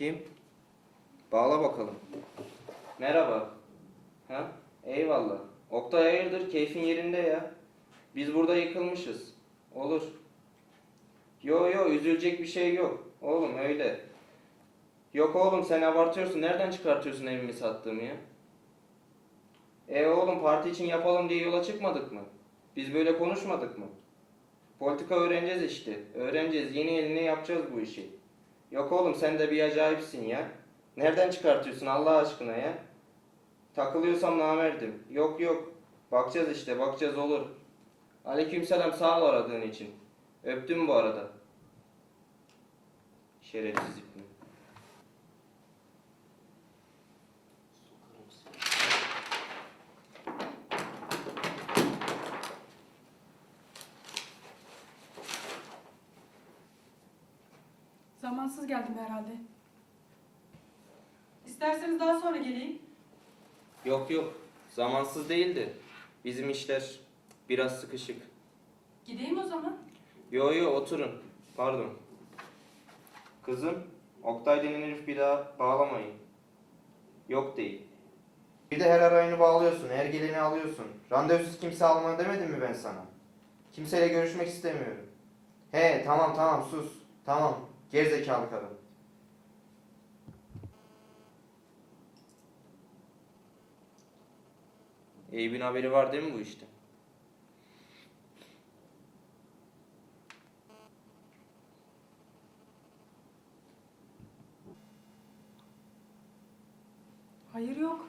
Kim? Bağla bakalım. Merhaba. Ha? Eyvallah. Oktay hayırdır? Keyfin yerinde ya. Biz burada yıkılmışız. Olur. Yo yo üzülecek bir şey yok. Oğlum öyle. Yok oğlum sen abartıyorsun. Nereden çıkartıyorsun evimi sattığımı ya? E oğlum parti için yapalım diye yola çıkmadık mı? Biz böyle konuşmadık mı? Politika öğreneceğiz işte. Öğreneceğiz. Yeni eline yapacağız bu işi. Yok oğlum sen de bir acayipsin ya. Nereden çıkartıyorsun Allah aşkına ya? Takılıyorsam namerdim. Yok yok. Bakacağız işte bakacağız olur. Aleykümselam sağ ol aradığın için. Öptüm bu arada. Şerefsiz ipni. Zamansız geldim herhalde. İsterseniz daha sonra geleyim. Yok yok. Zamansız değildi. Bizim işler biraz sıkışık. Gideyim o zaman. Yo yo oturun. Pardon. Kızım, Oktay denen herif bir daha bağlamayın. Yok değil. Bir de her arayını bağlıyorsun, her geleni alıyorsun. Randevusuz kimse alma demedim mi ben sana? Kimseyle görüşmek istemiyorum. He tamam tamam sus. Tamam. Gerizekalı kadın. Eyüp'ün haberi var değil mi bu işte? Hayır yok.